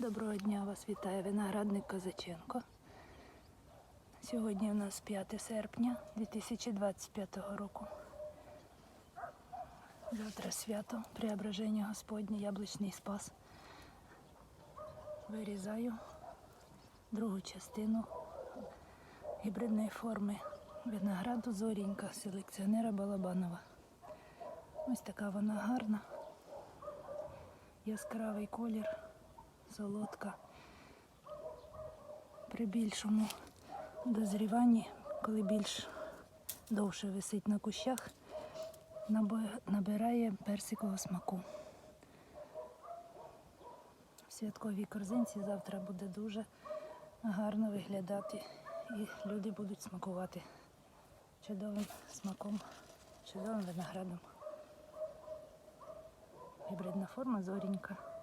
Доброго дня вас вітає виноградник Козаченко. Сьогодні у нас 5 серпня 2025 року. Завтра свято Преображення Господнє, Яблучний Спас. Вирізаю другу частину гібридної форми винограду Зорінька селекціонера Балабанова. Ось така вона гарна, яскравий колір, солодка. При більшому дозріванні, коли більш довше висить на кущах, набирає персикового смаку. В святковій корзинці завтра буде дуже гарно виглядати і люди будуть смакувати чудовим смаком, чудовим виноградом. Гібридна форма зорінька.